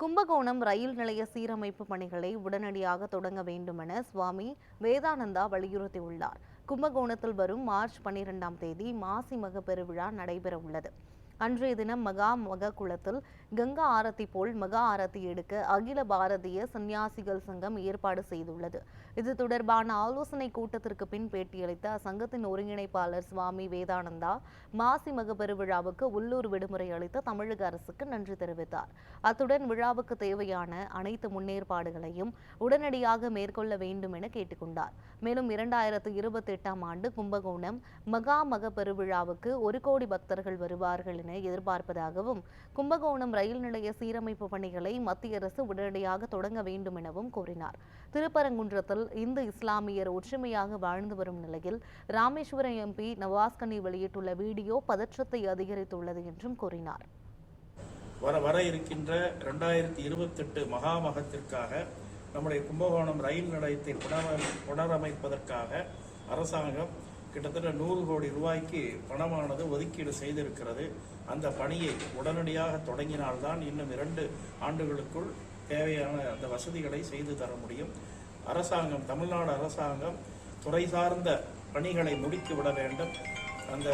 கும்பகோணம் ரயில் நிலைய சீரமைப்பு பணிகளை உடனடியாக தொடங்க வேண்டுமென சுவாமி வேதானந்தா வலியுறுத்தியுள்ளார். கும்பகோணத்தில் வரும் மார்ச் பன்னிரெண்டாம் தேதி மாசி மக பெருவிழா நடைபெற உள்ளது அன்றைய தினம் மகா மக குளத்தில் கங்கா ஆரத்தி போல் மகா ஆரத்தி எடுக்க அகில பாரதிய சன்னியாசிகள் சங்கம் ஏற்பாடு செய்துள்ளது. இது தொடர்பான ஆலோசனை கூட்டத்திற்கு பின் பேட்டியளித்த அச்சங்கத்தின் ஒருங்கிணைப்பாளர் சுவாமி வேதானந்தா மாசி மக பெருவிழாவுக்கு உள்ளூர் விடுமுறை அளித்த தமிழக அரசுக்கு நன்றி தெரிவித்தார். அத்துடன் விழாவுக்கு தேவையான அனைத்து முன்னேற்பாடுகளையும் உடனடியாக மேற்கொள்ள வேண்டும் என கேட்டுக்கொண்டார். மேலும் இரண்டாயிரத்து இருபத்தி எட்டாம் ஆண்டு கும்பகோணம் மகா மக பெருவிழாவுக்கு ஒரு கோடி பக்தர்கள் வருவார்கள் என எதிர்பார்ப்பதாகவும் கும்பகோணம் ரயில் நிலைய சீரமைப்பு பணிகளை மத்திய அரசு உடனடியாக தொடங்க வேண்டும் எனவும் கூறினார் திருப்பரங்குன்றத்தில் இந்து இஸ்லாமியர் ஒற்றுமையாக வாழ்ந்து வரும் நிலையில் ராமேஸ்வரம் எம்பி நவாஸ்கனி வெளியிட்டுள்ள வீடியோ பதற்றத்தை அதிகரித்துள்ளது என்றும் கூறினார். வர வர இருக்கின்ற ரெண்டாயிரத்தி இருபத்தெட்டு மகாமகத்திற்காக நம்முடைய கும்பகோணம் ரயில் நிலையத்தை புனரமைப்பதற்காக அரசாங்கம் கிட்டத்தட்ட நூறு கோடி ரூபாய்க்கு பணமானது ஒதுக்கீடு செய்திருக்கிறது. அந்த பணியை உடனடியாக தொடங்கினால்தான் இன்னும் இரண்டு ஆண்டுகளுக்குள் தேவையான அந்த வசதிகளை செய்து தர முடியும். அரசாங்கம் தமிழ்நாடு அரசாங்கம் துறை சார்ந்த பணிகளை முடித்து விட வேண்டும். அந்த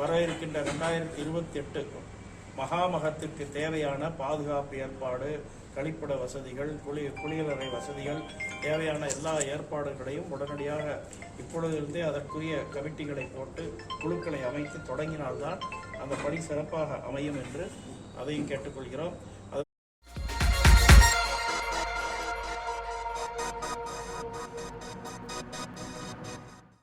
வர இருக்கின்ற ரெண்டாயிரத்தி இருபத்தி எட்டு மகாமகத்துக்கு தேவையான பாதுகாப்பு ஏற்பாடு கழிப்பிட வசதிகள் குளி குளியலறை வசதிகள் தேவையான எல்லா ஏற்பாடுகளையும் உடனடியாக இப்பொழுதிருந்தே அதற்குரிய கமிட்டிகளை போட்டு குழுக்களை அமைத்து தொடங்கினால்தான் அந்த பணி சிறப்பாக அமையும் என்று அதையும் கேட்டுக்கொள்கிறோம்.